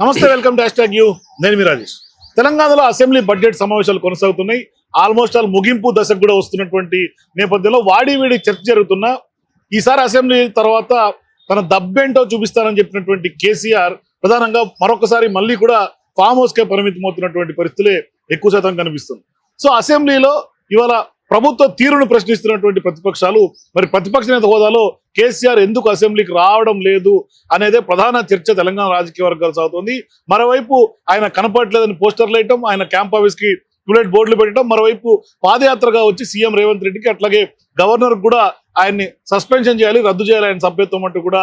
నమస్తే welcome to hash you నేను మీ రాజేష్. తెలంగాణలో అసెంబ్లీ బడ్జెట్ సమావేశాలు కొనసాగుతున్నాయి. ఆల్మోస్ట్ ఆల్ ముగింపు దశకు కూడా వస్తున్నటువంటి నేపథ్యంలో వాడివేడి చర్చ జరుగుతున్న. ఈసారి అసెంబ్లీ తర్వాత తన దబ్బేంటో చూపిస్తానని చెప్పినటువంటి కేసీఆర్ ప్రధానంగా మరొకసారి మళ్ళీ కూడా ఫామ్ హౌస్ కే పరిమితం అవుతున్నటువంటి పరిస్థితులే ఎక్కువ శాతం కనిపిస్తుంది. సో అసెంబ్లీలో ఇవాళ ప్రభుత్వ తీరును ప్రశ్నిస్తున్నటువంటి ప్రతిపక్షాలు మరి ప్రతిపక్ష నేత హోదాలో కేసీఆర్ ఎందుకు అసెంబ్లీకి రావడం లేదు అనేదే ప్రధాన చర్చ తెలంగాణ రాజకీయ వర్గాలు సాగుతోంది. మరోవైపు ఆయన కనపడలేదని పోస్టర్లు వేయటం ఆయన క్యాంప్ ఆఫీస్కి కి బోర్డులు పెట్టడం మరోవైపు పాదయాత్రగా వచ్చి సీఎం రేవంత్ రెడ్డికి అట్లాగే గవర్నర్ కూడా ఆయన్ని సస్పెన్షన్ చేయాలి రద్దు చేయాలి ఆయన సభ్యత్వం అంటూ కూడా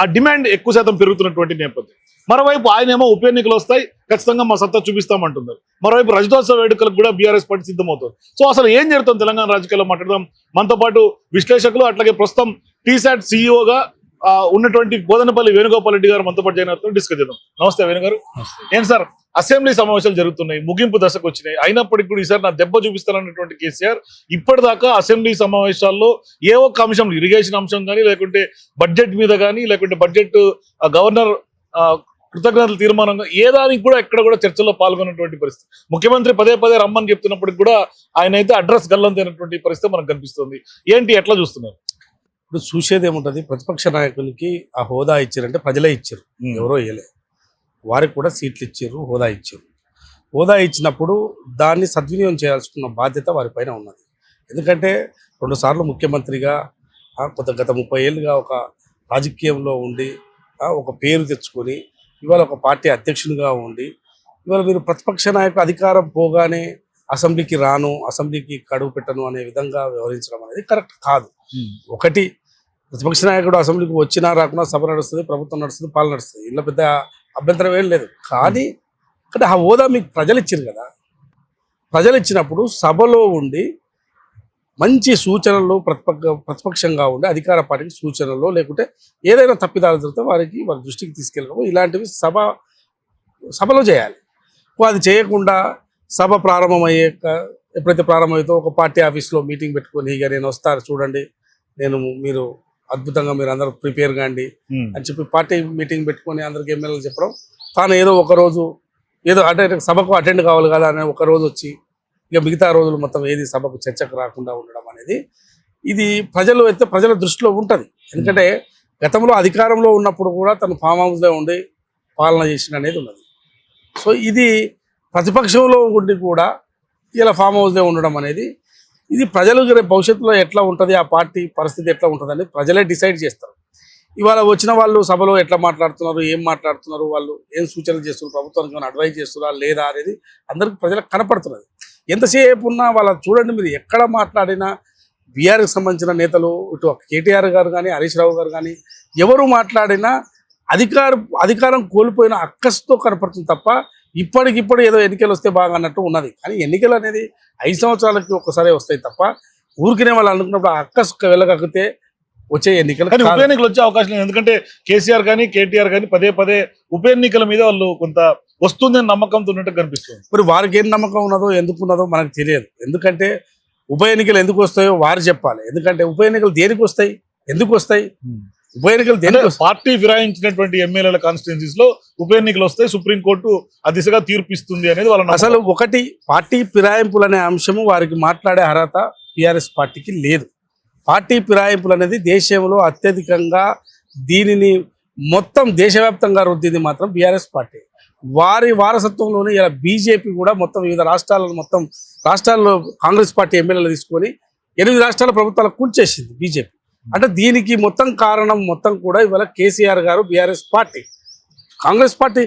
ఆ డిమాండ్ ఎక్కువ శాతం పెరుగుతున్నటువంటి నేపథ్యం. మరోవైపు ఆయనేమో ఉప ఎన్నికలు వస్తాయి ఖచ్చితంగా మా సత్తా చూపిస్తామంటున్నారు. మరోవైపు రజతోత్సవ వేడుకలకు కూడా బీఆర్ఎస్ పార్టీ సిద్ధమవుతుంది. సో అసలు ఏం జరుగుతుంది తెలంగాణ రాజకీయాల్లో మాట్లాడదాం. మనతో పాటు విశ్లేషకులు అట్లాగే ప్రస్తుతం టీశాట్ సీఈఓగా ఉన్నటువంటి బోధనపల్లి వేణుగోపాల్ రెడ్డి గారు మనతో పాటు జాయిన్ డిస్కస్ చేద్దాం. నమస్తే వేణు గారు. ఏం సార్ అసెంబ్లీ సమావేశాలు జరుగుతున్నాయి ముగింపు దశకు వచ్చినాయి. అయినప్పటికీ కూడా ఈసారి నా దెబ్బ చూపిస్తానన్నటువంటి కేసీఆర్ ఇప్పటిదాకా అసెంబ్లీ సమావేశాల్లో ఏ ఒక్క అంశం ఇరిగేషన్ అంశం కానీ లేకుంటే బడ్జెట్ మీద కానీ లేకుంటే బడ్జెట్ గవర్నర్ కృతజ్ఞతల తీర్మానంగా ఏ దానికి కూడా ఎక్కడ కూడా చర్చలో పాల్గొన్నటువంటి పరిస్థితి. ముఖ్యమంత్రి పదే పదే రమ్మని చెప్తున్నప్పటికి కూడా ఆయన అయితే అడ్రస్ గల్లంతైనటువంటి పరిస్థితి మనకు కనిపిస్తుంది. ఏంటి ఎట్లా చూస్తున్నారు? ఇప్పుడు చూసేది ఏముంటది? ప్రతిపక్ష నాయకునికి ఆ హోదా ఇచ్చారంటే ప్రజలే ఇచ్చారు. ఎవరో ఇయ్యలే. వారికి కూడా సీట్లు ఇచ్చారు హోదా ఇచ్చారు. హోదా ఇచ్చినప్పుడు దాన్ని సద్వినియోగం చేయాల్సిన బాధ్యత వారిపైన ఉన్నది. ఎందుకంటే రెండుసార్లు ముఖ్యమంత్రిగా ఆ, కొంత గత ముప్పై ఏళ్ళుగా ఒక రాజకీయంలో ఉండి ఒక పేరు తెచ్చుకొని ఇవాళ ఒక పార్టీ అధ్యక్షునిగా ఉండి ఇవాళ మీరు ప్రతిపక్ష నాయకుడు అధికారం పోగానే అసెంబ్లీకి రాను అసెంబ్లీకి కడుగు పెట్టను అనే విధంగా వ్యవహరించడం అనేది కరెక్ట్ కాదు. ఒకటి ప్రతిపక్ష నాయకుడు అసెంబ్లీకి వచ్చినా రాకున్నా సభ నడుస్తుంది ప్రభుత్వం నడుస్తుంది పాలన నడుస్తుంది. ఇంట్లో పెద్ద అభ్యంతరం ఏం లేదు. కానీ అంటే ఆ హోదా మీకు ప్రజలు ఇచ్చారు కదా? ప్రజలు ఇచ్చినప్పుడు సభలో ఉండి మంచి సూచనలు ప్రతిపక్ష ప్రతిపక్షంగా ఉండి అధికార పార్టీకి సూచనలు లేకుంటే ఏదైనా తప్పిదాలు జరిగితే వారికి వారి దృష్టికి తీసుకెళ్ళడం ఇలాంటివి సభ సభలో చేయాలి. అది చేయకుండా సభ ప్రారంభమయ్యే ఎప్పుడైతే ప్రారంభమవుతో ఒక పార్టీ ఆఫీస్లో మీటింగ్ పెట్టుకొని ఇక నేను వస్తారు చూడండి నేను మీరు అద్భుతంగా మీరు అందరూ ప్రిపేర్ కాండి అని చెప్పి పార్టీ మీటింగ్ పెట్టుకొని అందరికి ఎమ్మెల్యేలు చెప్పడం. తాను ఏదో ఒక రోజు ఏదో అంటే సభకు అటెండ్ కావాలి కదా అని ఒక రోజు వచ్చి ఇక మిగతా రోజులు మొత్తం ఏది సభకు చర్చకు రాకుండా ఉండడం అనేది ఇది ప్రజలు అయితే ప్రజల దృష్టిలో ఉంటుంది. ఎందుకంటే గతంలో అధికారంలో ఉన్నప్పుడు కూడా తను ఫామ్ హౌస్లో ఉండి పాలన చేసిన అనేది ఉన్నది. సో ఇది ప్రతిపక్షంలో ఉండి కూడా ఇలా ఫామ్ హౌస్లో ఉండడం అనేది ఇది ప్రజలు భవిష్యత్తులో ఎట్లా ఉంటుంది ఆ పార్టీ పరిస్థితి ఎట్లా ఉంటుంది అనేది ప్రజలే డిసైడ్ చేస్తారు. ఇవాళ వచ్చిన వాళ్ళు సభలో ఎట్లా మాట్లాడుతున్నారు ఏం మాట్లాడుతున్నారు వాళ్ళు ఏం సూచనలు చేస్తున్నారు ప్రభుత్వానికి ఏమైనా అడ్వైజ్ చేస్తున్నారా లేదా అనేది అందరికి ప్రజలకు కనపడుతున్నది. ఎంతసేపు ఉన్నా వాళ్ళ చూడండి మీరు ఎక్కడ మాట్లాడినా బీఆర్కి సంబంధించిన నేతలు ఇటు కేటీఆర్ గారు కానీ హరీష్ రావు గారు కానీ ఎవరు మాట్లాడినా అధికారం అధికారం కోల్పోయిన అక్కస్తో కనపడుతుంది తప్ప ఇప్పటికిప్పుడు ఏదో ఎన్నికలు వస్తే బాగా అన్నట్టు ఉన్నది. కానీ ఎన్నికలు అనేది ఐదు సంవత్సరాలకి ఒక్కసారి వస్తాయి తప్ప ఊరికనే వాళ్ళు అనుకున్నప్పుడు ఆ అక్కస్ వెళ్ళగక్కితే వచ్చే ఎన్నికలు కానీ ఉప. ఎన్నికలు వచ్చే అవకాశం లేదు. ఎందుకంటే కేసీఆర్ కానీ కేటీఆర్ కానీ పదే పదే ఉప ఎన్నికల మీద వాళ్ళు కొంత వస్తుందని నమ్మకంతో ఉన్నట్టు కనిపిస్తుంది. మరి వారికి ఏం నమ్మకం ఉన్నదో ఎందుకు ఉన్నదో మనకు తెలియదు. ఎందుకంటే ఉప ఎన్నికలు ఎందుకు వస్తాయో వారు చెప్పాలి. ఎందుకంటే ఉప ఎన్నికలు దేనికి వస్తాయి? ఎందుకు వస్తాయి? ఉప ఎన్నికలు పార్టీ ఫిరాయించినటువంటి ఎమ్మెల్యేల కాన్స్టిట్యున్సీస్లో ఉప ఎన్నికలు వస్తాయి సుప్రీంకోర్టు ఆ దిశగా తీర్పిస్తుంది అనేది వాళ్ళ. అసలు ఒకటి పార్టీ ఫిరాయింపులు అనే అంశము వారికి మాట్లాడే అర్హత టిఆర్ఎస్ పార్టీకి లేదు. పార్టీ ఫిరాయింపులు అనేది దేశంలో అత్యధికంగా దీనిని మొత్తం దేశవ్యాప్తంగా రుద్దింది మాత్రం బీఆర్ఎస్ పార్టీ. వారి వారసత్వంలోనే ఇలా బీజేపీ కూడా మొత్తం వివిధ రాష్ట్రాలను మొత్తం రాష్ట్రాల్లో కాంగ్రెస్ పార్టీ ఎమ్మెల్యేలు తీసుకొని ఎనిమిది రాష్ట్రాల ప్రభుత్వాలు కూల్చేసింది బీజేపీ. అంటే దీనికి మొత్తం కారణం మొత్తం కూడా ఇవాళ కేసీఆర్ గారు బీఆర్ఎస్ పార్టీ. కాంగ్రెస్ పార్టీ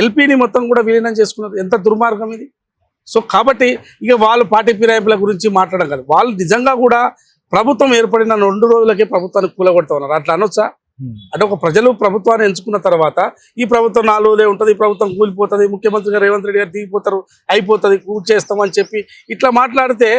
ఎల్పీని మొత్తం కూడా విలీనం చేసుకున్నారు. ఎంత దుర్మార్గం ఇది? సో కాబట్టి ఇక వాళ్ళు పార్టీ ఫిరాయింపుల గురించి మాట్లాడడం కాదు. వాళ్ళు నిజంగా కూడా ప్రభుత్వం ఏర్పడిన రెండు రోజులకే ప్రభుత్వాన్ని కూలగొడతా ఉన్నారు. అట్లా అనొచ్చా? అంటే ఒక ప్రజలు ప్రభుత్వాన్ని ఎంచుకున్న తర్వాత ఈ ప్రభుత్వం నాలుగులే ఉంటుంది ఈ ప్రభుత్వం కూలిపోతుంది ముఖ్యమంత్రి గారు రేవంత్ రెడ్డి గారు దిగిపోతారు అయిపోతుంది కూర్చేస్తామని చెప్పి ఇట్లా మాట్లాడితే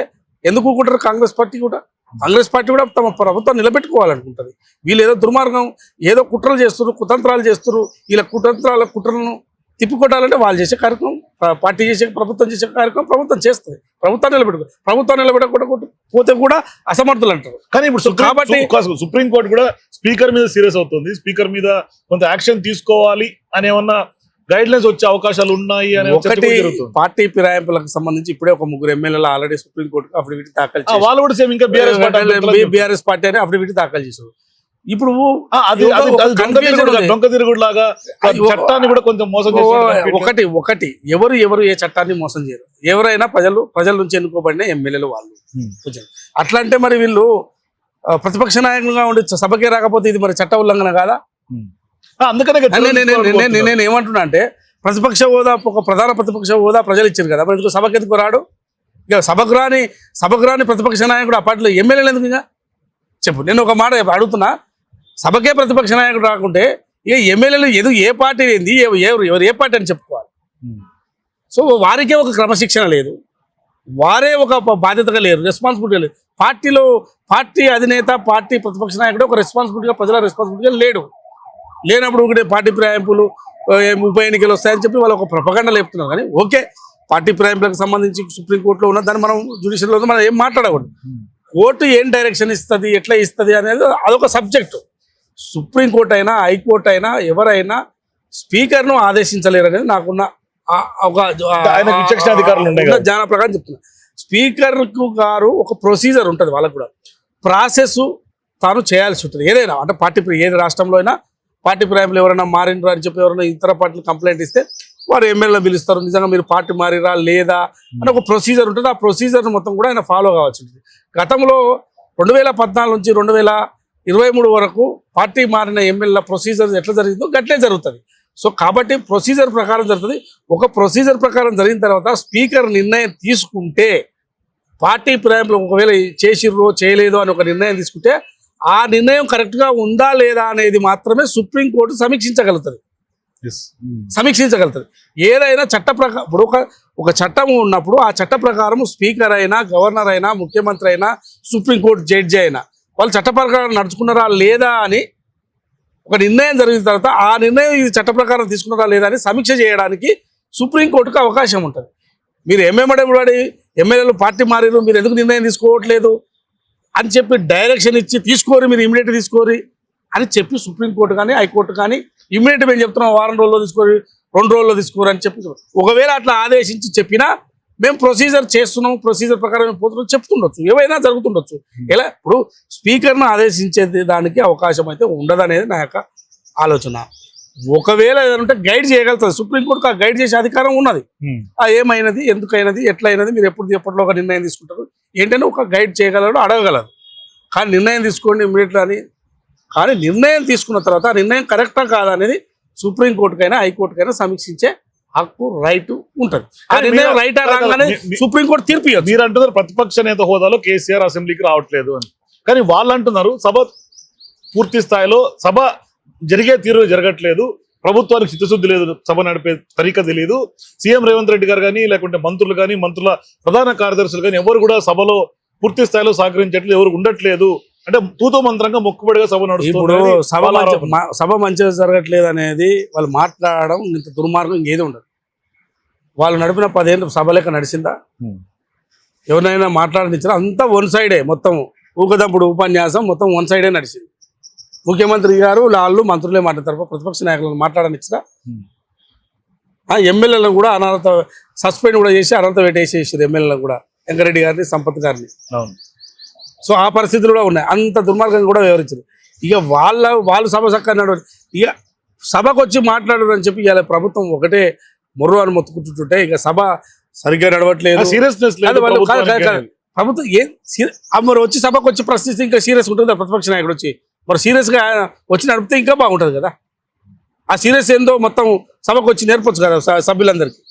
ఎందుకు ఊరుకుంటారు కాంగ్రెస్ పార్టీ కూడా? కాంగ్రెస్ పార్టీ కూడా తమ ప్రభుత్వం నిలబెట్టుకోవాలనుకుంటుంది. వీళ్ళు ఏదో దుర్మార్గం ఏదో కుట్రలు చేస్తున్నారు కుతంత్రాలు చేస్తున్నారు వీళ్ళ కుతంత్రాల కుట్రలను తిప్పికొట్టాలంటే వాళ్ళు చేసే కార్యక్రమం పార్టీ చేసే ప్రభుత్వం చేసే కార్యక్రమం ప్రభుత్వం చేస్తుంది. ప్రభుత్వం నిలబెట్టుకో ప్రభుత్వం నిలబెట్టకుండా పోతే కూడా అసమర్థులు అంటారు. కానీ ఇప్పుడు కాబట్టి- సు- సుప్రీం కోర్టు కూడా స్పీకర్ మీద సీరియస్ అవుతుంది. స్పీకర్ మీద కొంత యాక్షన్ తీసుకోవాలి అనే ఏమన్నా గైడ్ లైన్స్ వచ్చే అవకాశాలు ఉన్నాయి అనే ఒకటి పార్టీ ఫిరాయింపులకు సంబంధించి ఇప్పుడే ఒక ముగ్గురు ఎమ్మెల్యేలు ఆల్రెడీ సుప్రీం కోర్టుకు అఫిడవిట్ దాఖలు వాళ్ళు కూడా సేమ్ ఇంకా బీఆర్ఎస్ పార్టీ బీఆర్ఎస్ పార్టీ అని అఫిడవిట్ దాఖలు చేశారు. ఇప్పుడు లాగా చట్టాన్ని కూడా కొంచెం మోసం ఒకటి ఒకటి. ఎవరు ఎవరు ఏ చట్టాన్ని మోసం చేయరు. ఎవరైనా ప్రజలు ప్రజల నుంచి ఎన్నుకోబడిన ఎమ్మెల్యేలు వాళ్ళు. అట్లా అంటే మరి వీళ్ళు ప్రతిపక్ష నాయకులుగా ఉండి సభకే రాకపోతే ఇది మరి చట్ట ఉల్లంఘన కాదా? అందుకనే నేను- నేను- ఏమంటున్నా అంటే ప్రతిపక్ష హోదా ఒక ప్రధాన ప్రతిపక్ష హోదా ప్రజలు ఇచ్చారు కదా. మరి ఎందుకు సభకి ఎందుకు రాడు? ఇక సభకు రాని సభకు రాని ప్రతిపక్ష నాయకుడు ఆ పార్టీలో ఎమ్మెల్యేలు ఎందుకు ఇంకా? చెప్పు నేను ఒక మాట అడుగుతున్నా. సభకే ప్రతిపక్ష నాయకుడు రాకుంటే ఇక ఎమ్మెల్యేలు ఎదు ఏ పార్టీ ఏంది? ఎవ- ఎవరు ఎవరు ఏ పార్టీ అని చెప్పుకోవాలి. ఉమ్. సో వారికే ఒక క్రమశిక్షణ లేదు. వారే ఒక బాధ్యతగా లేరు రెస్పాన్సిబిలిటీ లేదు. పార్టీలో పార్టీ అధినేత పార్టీ ప్రతిపక్ష నాయకుడు ఒక రెస్పాన్సిబిలిటీగా ప్రజల రెస్పాన్సిబిలిటీగా లేడు. లేనప్పుడు ఒకటే పార్టీ ఏ ఉప ఎన్నికలు వస్తాయని చెప్పి వాళ్ళు ఒక ప్రపగండ లేపుతున్నారు. కానీ ఓకే పార్టీ ఫిరాయింపులకు సంబంధించి సుప్రీంకోర్టులో ఉన్న దాన్ని మనం జుడిషియల్లో మనం ఏం మాట్లాడకూడదు. కోర్టు ఏం డైరెక్షన్ ఇస్తుంది ఎట్లా ఇస్తుంది అనేది అదొక సబ్జెక్టు సుప్రీంకోర్టు అయినా హైకోర్టు అయినా ఎవరైనా స్పీకర్ను ఆదేశించలేరు అనేది నాకున్న ఒక. జ్ఞాన ప్రకారం చెప్తున్నా. స్పీకర్కు గారు ఒక ప్రొసీజర్ ఉంటుంది వాళ్ళకు కూడా. ప్రాసెస్ తాను చేయాల్సి ఉంటుంది. ఏదైనా అంటే పార్టీ ఏది రాష్ట్రంలో అయినా పార్టీ ప్రేమలు ఎవరైనా మారినరా అని చెప్పి ఎవరైనా ఇతర పార్టీలు కంప్లైంట్ ఇస్తే వారు ఎమ్మెల్యేలు పిలుస్తారు. నిజంగా మీరు పార్టీ మారిరా లేదా అని ఒక ప్రొసీజర్ ఉంటుంది. ఆ ప్రొసీజర్ మొత్తం కూడా ఆయన ఫాలో కావాల్సి ఉంటుంది గతంలో రెండు వేల పద్నాలుగు నుంచి రెండు వేల ఇరవై మూడు వరకు పార్టీ మారిన ఎమ్మెల్యే ప్రొసీజర్ ఎట్లా జరిగిందో గట్లే జరుగుతుంది. సో కాబట్టి ప్రొసీజర్ ప్రకారం జరుగుతుంది. ఒక ప్రొసీజర్ ప్రకారం జరిగిన తర్వాత స్పీకర్ నిర్ణయం తీసుకుంటే పార్టీ ప్రేమలు ఒకవేళ చేసిర్రో చేయలేదో అని ఒక నిర్ణయం తీసుకుంటే ఆ నిర్ణయం కరెక్ట్గా ఉందా లేదా అనేది మాత్రమే సుప్రీంకోర్టు సమీక్షించగలుగుతుంది. సమీక్షించగలుగుతుంది. ఏదైనా చట్ట ప్రకారం ఇప్పుడు ఒక ఒక చట్టం ఉన్నప్పుడు ఆ చట్ట ప్రకారం స్పీకర్ అయినా గవర్నర్ అయినా ముఖ్యమంత్రి అయినా సుప్రీంకోర్టు జడ్జి అయినా వాళ్ళు చట్ట ప్రకారం నడుచుకున్నారా లేదా అని ఒక నిర్ణయం జరిగిన తర్వాత ఆ నిర్ణయం ఇది చట్ట ప్రకారం తీసుకున్నారా లేదా అని సమీక్ష చేయడానికి సుప్రీంకోర్టుకు అవకాశం ఉంటుంది. మీరు ఎంఎంబడి ఎమ్మెల్యేలు పార్టీ మారిరు మీరు ఎందుకు నిర్ణయం తీసుకోవట్లేదు? అని చెప్పి డైరెక్షన్ ఇచ్చి తీసుకోరు మీరు ఇమీడియట్ తీసుకోరి అని చెప్పి సుప్రీంకోర్టు కానీ హైకోర్టు కానీ ఇమీడియట్ మేము చెప్తున్నాం వారం రోజుల్లో తీసుకోరి రెండు రోజుల్లో తీసుకోరు అని చెప్పి ఒకవేళ అట్లా ఆదేశించి చెప్పినా మేము ప్రొసీజర్ చేస్తున్నాం ప్రొసీజర్ ప్రకారం మేము పోతున్నాం చెప్తుండొచ్చు. ఏవైనా జరుగుతుండొచ్చు. ఎలా? ఇప్పుడు స్పీకర్ను ఆదేశించేది దానికి అవకాశం అయితే ఉండదనేది నా యొక్క ఆలోచన. ఒకవేళ ఏదంటే గైడ్ చేయగలుగుతుంది సుప్రీంకోర్టుకు ఆ గైడ్ చేసే అధికారం ఉన్నది. ఆ ఏమైనది? ఎందుకైనది? ఎట్లయినది? మీరు ఎప్పుడు ఎప్పటిలో ఒక నిర్ణయం తీసుకుంటారు? ఏంటంటే ఒక గైడ్ చేయగలడు అడగగలదు కానీ నిర్ణయం తీసుకోండి ఇమీడియట్ అని. కానీ నిర్ణయం తీసుకున్న తర్వాత ఆ నిర్ణయం కరెక్టా కాదా అనేది సుప్రీంకోర్టుకైనా హైకోర్టుకైనా సమీక్షించే హక్కు రైట్ ఉంటుంది. ఆ నిర్ణయం రైట్ రాగానే సుప్రీంకోర్టు తీర్పు మీరు అంటున్నారు ప్రతిపక్ష నేత హోదాలో కేసీఆర్ అసెంబ్లీకి రావట్లేదు అని. కానీ వాళ్ళు అంటున్నారు సభ పూర్తి స్థాయిలో సభ జరిగే తీరు జరగట్లేదు. ప్రభుత్వానికి చిత్తశుద్ధి లేదు సభ నడిపే తరీక తెలియదు సీఎం రేవంత్ రెడ్డి గారు కానీ లేకుంటే మంత్రులు కానీ మంత్రుల ప్రధాన కార్యదర్శులు కానీ ఎవరు కూడా సభలో పూర్తి స్థాయిలో సహకరించట్లేదు ఎవరు ఉండట్లేదు. అంటే తూతూ మంత్రంగా మొక్కుబడిగా సభ నడుస్తుంది సభ సభ మంచిగా జరగట్లేదు అనేది వాళ్ళు మాట్లాడడం ఇంత దుర్మార్గం ఇంకేది ఉండదు. వాళ్ళు నడిపిన పదేళ్ళు సభ లెక్క నడిచిందా? ఎవరినైనా మాట్లాడనిచ్చారా అంతా వన్ సైడే మొత్తం. ఊకదంపుడు ఉపన్యాసం మొత్తం వన్ సైడే నడిచింది. ముఖ్యమంత్రి గారు వాళ్ళు మంత్రులే మాట్లాడతారు ప్రతిపక్ష నాయకులను మాట్లాడనిచ్చినా Hmm. ఆ ఎమ్మెల్యేలను కూడా అనర్హత సస్పెండ్ కూడా చేసి అనర్హత పెట్టేసేసారు ఎమ్మెల్యేలను కూడా. వెంకరెడ్డి గారిని సంపత్ గారిని. సో ఆ పరిస్థితులు కూడా ఉన్నాయి. అంత దుర్మార్గం కూడా వివరించారు. ఇక వాళ్ళ వాళ్ళు సభ చక్కగా నడవరు. ఇక సభకు వచ్చి మాట్లాడరు అని చెప్పి ఇవాళ ప్రభుత్వం ఒకటే మొర్రు అని మొత్తుకుంటుంటే ఇక సభ సరిగ్గా నడవట్లేదు. సీరియస్నెస్. ప్రభుత్వం ఏం సీ- ఆ మరి వచ్చి సభకు వచ్చి ప్రశ్నిస్తే ఇంకా సీరియస్ ఉంటుంది? ప్రతిపక్ష నాయకుడు వచ్చి మరి సీరియస్గా వచ్చి నడిపితే ఇంకా బాగుంటుంది కదా. ఆ సీరియస్ ఏందో మొత్తం సభకు వచ్చి నేర్పొచ్చు కదా స- సభ్యులందరికీ.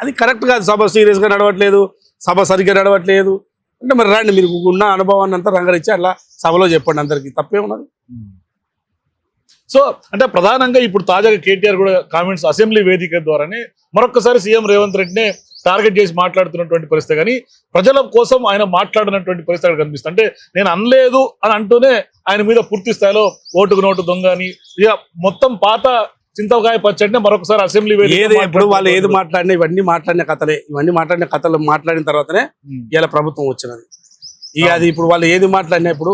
అది కరెక్ట్ కాదు. సభ సీరియస్గా నడవట్లేదు. సభ సరిగ్గా నడవట్లేదు. అంటే మరి రండి మీరు ఉన్న అనుభవాన్ని అంతా రంగరించి అట్లా సభలో చెప్పండి అందరికీ. తప్పే ఉన్నది. సో అంటే ప్రధానంగా ఇప్పుడు తాజాగా కేటీఆర్ కూడా కామెంట్స్ అసెంబ్లీ వేదిక ద్వారానే మరొకసారి సీఎం రేవంత్ రెడ్డినే టార్గెట్ చేసి మాట్లాడుతున్నటువంటి పరిస్థితి. కానీ ప్రజల కోసం ఆయన మాట్లాడినటువంటి పరిస్థితి కనిపిస్తుంది. అంటే నేను అనలేదు అని అంటూనే ఆయన మీద పూర్తి స్థాయిలో ఓటుకు నోటు దొంగ అని ఇక మొత్తం పాత చింతకాయ పచ్చడిని మరొకసారి అసెంబ్లీ ఏది ఇప్పుడు వాళ్ళు ఏది. మాట్లాడినా ఇవన్నీ మాట్లాడిన కథలే. ఇవన్నీ మాట్లాడిన కథలు మాట్లాడిన తర్వాతనే. ఇలా ప్రభుత్వం వచ్చినది. ఇక అది ఇప్పుడు వాళ్ళు ఏది మాట్లాడినా ఇప్పుడు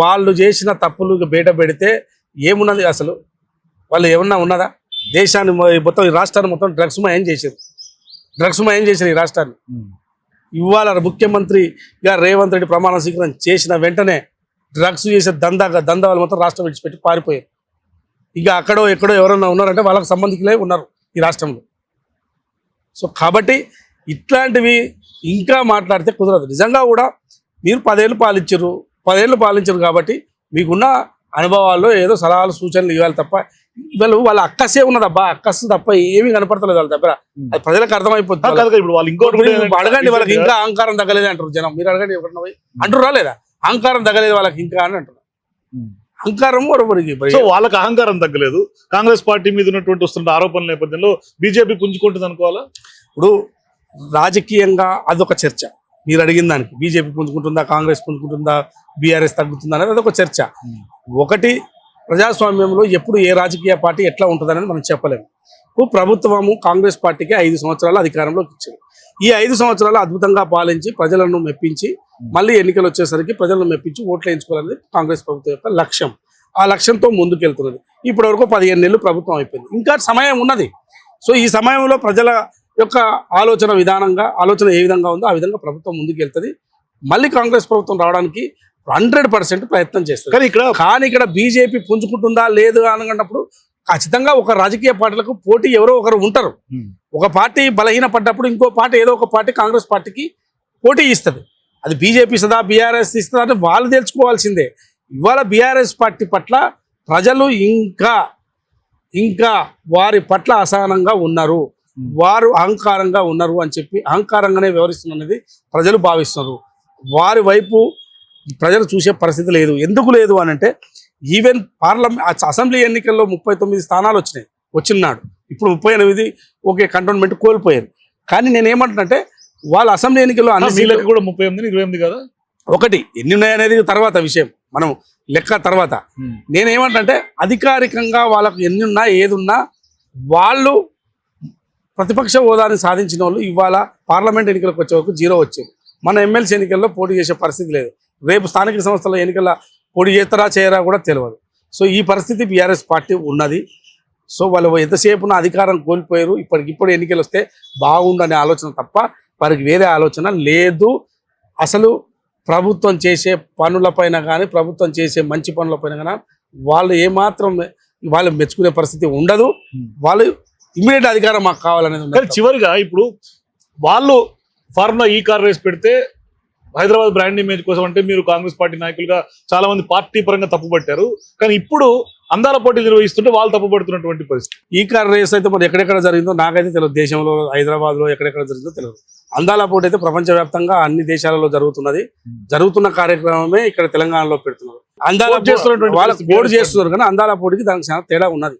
వాళ్ళు చేసిన తప్పులు బయట పెడితే ఏమున్నది అసలు? వాళ్ళు ఏమన్నా ఉన్నదా? దేశాన్ని మొత్తం ఈ రాష్ట్రాన్ని మొత్తం డ్రగ్స్ మయం చేశారు డ్రగ్స్ మయం చేశారు ఈ రాష్ట్రాన్ని. ఇవాళ ముఖ్యమంత్రిగా రేవంత్ రెడ్డి ప్రమాణ స్వీకారం చేసిన వెంటనే డ్రగ్స్ చేసే దందాగా దందా వాళ్ళు మొత్తం రాష్ట్రం విడిచిపెట్టి పారిపోయారు. ఇక అక్కడో ఎక్కడో ఎవరన్నా ఉన్నారంటే వాళ్ళకి సంబంధికులే ఉన్నారు ఈ రాష్ట్రంలో. సో కాబట్టి ఇట్లాంటివి ఇంకా మాట్లాడితే కుదరదు. నిజంగా కూడా మీరు పదేళ్ళు పాలించరు పదేళ్ళు పాలించరు కాబట్టి మీకున్న అనుభవాల్లో ఏదో సలహాలు సూచనలు ఇవ్వాలి తప్ప వాళ్ళు వాళ్ళ అక్కసే ఉన్నదబ్బా అక్కసు తప్ప ఏమీ కనపడతలేదు వాళ్ళ దగ్గర. అది ప్రజలకు అర్థమైపోతుంది ఇప్పుడు వాళ్ళు ఇంకోటి అడగండి వాళ్ళకి ఇంకా అహంకారం తగ్గలేదు అంటారు జనం. మీరు అడగండి ఎవరన్నా పోయి. అంటారా లేదా? అహంకారం తగ్గలేదు వాళ్ళకి ఇంకా అని అంటారు. అహంకారం సో వాళ్ళకి అహంకారం తగ్గలేదు. కాంగ్రెస్ పార్టీ మీద ఉన్నటువంటి వస్తున్న ఆరోపణల నేపథ్యంలో బీజేపీ పుంజుకుంటుంది అనుకోవాలా? ఇప్పుడు రాజకీయంగా అదొక చర్చ. మీరు అడిగిన దానికి బీజేపీ పుంజుకుంటుందా కాంగ్రెస్ పుంజుకుంటుందా బీఆర్ఎస్ తగ్గుతుందా అనేది అదొక చర్చ. ఒకటి ప్రజాస్వామ్యంలో ఎప్పుడు ఏ రాజకీయ పార్టీ ఎట్లా ఉంటుందనేది మనం చెప్పలేము. ఇప్పుడు ప్రభుత్వము కాంగ్రెస్ పార్టీకి ఐదు సంవత్సరాలు అధికారంలోకి ఇచ్చింది. ఈ ఐదు సంవత్సరాలు అద్భుతంగా పాలించి ప్రజలను మెప్పించి మళ్ళీ ఎన్నికలు వచ్చేసరికి ప్రజలను మెప్పించి ఓట్లు వేయించుకోవాలనేది కాంగ్రెస్ ప్రభుత్వం యొక్క లక్ష్యం. ఆ లక్ష్యంతో ముందుకెళ్తున్నది. ఇప్పటి వరకు పదిహేను నెలలు ప్రభుత్వం అయిపోయింది. ఇంకా సమయం ఉన్నది. సో ఈ సమయంలో ప్రజల యొక్క ఆలోచన విధానంగా ఆలోచన ఏ విధంగా ఉందో ఆ విధంగా ప్రభుత్వం ముందుకెళ్తుంది. మళ్ళీ కాంగ్రెస్ ప్రభుత్వం రావడానికి హండ్రెడ్ పర్సెంట్ ప్రయత్నం చేస్తుంది. కానీ ఇక్కడ కానీ ఇక్కడ బీజేపీ పుంజుకుంటుందా లేదు అనుకున్నప్పుడు ఖచ్చితంగా ఒక రాజకీయ పార్టీలకు పోటీ ఎవరో ఒకరు ఉంటారు. ఒక పార్టీ బలహీన పడ్డప్పుడు ఇంకో పార్టీ ఏదో ఒక పార్టీ కాంగ్రెస్ పార్టీకి పోటీ ఇస్తుంది. అది బీజేపీ ఇస్తుందా బీఆర్ఎస్ ఇస్తుందా అంటే వాళ్ళు తెలుసుకోవాల్సిందే ఇవాళ బీఆర్ఎస్ పార్టీ పట్ల ప్రజలు ఇంకా ఇంకా వారి పట్ల అసహనంగా ఉన్నారు. వారు అహంకారంగా ఉన్నారు అని చెప్పి అహంకారంగానే వ్యవహరిస్తున్నది ప్రజలు భావిస్తున్నారు. వారి వైపు ప్రజలు చూసే పరిస్థితి లేదు. ఎందుకు లేదు అని అంటే ఈవెన్ పార్లమెంట్ అసెంబ్లీ ఎన్నికల్లో ముప్పై తొమ్మిది స్థానాలు వచ్చినాయి. వచ్చినాడు ఇప్పుడు ముప్పై ఎనిమిది ఓకే కంటోన్మెంట్ కోల్పోయారు. కానీ నేను ఏమంటున్నంటే వాళ్ళ అసెంబ్లీ ఎన్నికల్లో అన్ని వీళ్ళకి సీట్లు కూడా ముప్పై ఎనిమిది ఇరవై ఎనిమిది కదా? ఒకటి ఎన్ని ఉన్నాయనేది తర్వాత విషయం. మనం లెక్క తర్వాత. నేనేమంటే అధికారికంగా వాళ్ళకు ఎన్ని ఉన్నా ఏది ఉన్నా వాళ్ళు ప్రతిపక్ష హోదాని సాధించిన వాళ్ళు ఇవాళ పార్లమెంట్ ఎన్నికలకు వచ్చే వరకు జీరో వచ్చింది మన ఎమ్మెల్సీ ఎన్నికల్లో పోటీ చేసే పరిస్థితి లేదు. రేపు స్థానిక సంస్థల ఎన్నికల పొడి చేస్తారా చేయరా కూడా తెలియదు సో ఈ పరిస్థితి బీఆర్ఎస్ పార్టీ ఉన్నది. సో వాళ్ళు ఎంతసేపు నా అధికారం కోల్పోయారు ఇప్పటికి ఇప్పుడు ఎన్నికలు వస్తే బాగుండనే ఆలోచన తప్ప వారికి వేరే ఆలోచన లేదు. అసలు ప్రభుత్వం చేసే పనులపైన కానీ ప్రభుత్వం చేసే మంచి పనులపైన కానీ వాళ్ళు ఏమాత్రం వాళ్ళు మెచ్చుకునే పరిస్థితి ఉండదు. వాళ్ళు ఇమీడియట్ అధికారం మాకు కావాలనేది చివరిగా ఇప్పుడు వాళ్ళు ఫార్ములా ఈ కార్ రేస్ పెడితే హైదరాబాద్ బ్రాండ్ ఇమేజ్ కోసం అంటే మీరు కాంగ్రెస్ పార్టీ నాయకులుగా చాలా మంది పార్టీ పరంగా తప్పుపట్టారు. కానీ ఇప్పుడు అందాల పోటీలు నిర్వహిస్తుంటే వాళ్ళు తప్పుపడుతున్నటువంటి పరిస్థితి. ఈ కార్ రేస్ అయితే మరి ఎక్కడెక్కడ జరిగిందో నాకైతే తెలియదు. దేశంలో హైదరాబాద్లో ఎక్కడెక్కడ జరిగిందో తెలియదు. అందాల పోటీ అయితే ప్రపంచవ్యాప్తంగా అన్ని దేశాలలో జరుగుతున్నది. జరుగుతున్న కార్యక్రమమే ఇక్కడ తెలంగాణలో పెడుతున్నారు. అందాల Vote చేస్తున్నటువంటి వాళ్ళు పరిస్థితి కోడ్ చేస్తున్నారు కానీ అందాల పోటీకి దానికి చాలా తేడా ఉన్నది.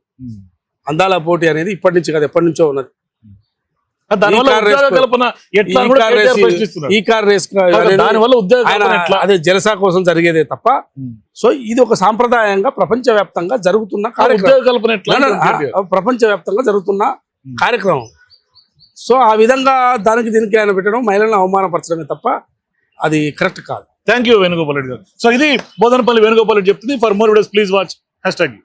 అందాల పోటీ అనేది ఇప్పటి నుంచి కాదు ఎప్పటి నుంచో ఉన్నది. అదే జలసా కోసం జరిగేదే తప్ప సో ఇది ఒక సాంప్రదాయంగా ప్రపంచవ్యాప్తంగా జరుగుతున్న ఆ కార్యక్రమం. ప్రపంచవ్యాప్తంగా జరుగుతున్న కార్యక్రమం. సో ఆ విధంగా దానికి దీనికి ఆయన పెట్టడం మహిళలను అవమానపరచడమే తప్ప అది కరెక్ట్ కాదు. థ్యాంక్ యూ వేణుగోపాల్ రెడ్డి గారు. సో ఇది బోధనపల్లి వేణుగోపాల్ రెడ్డి చెప్తుంది. For more videos please watch hashtag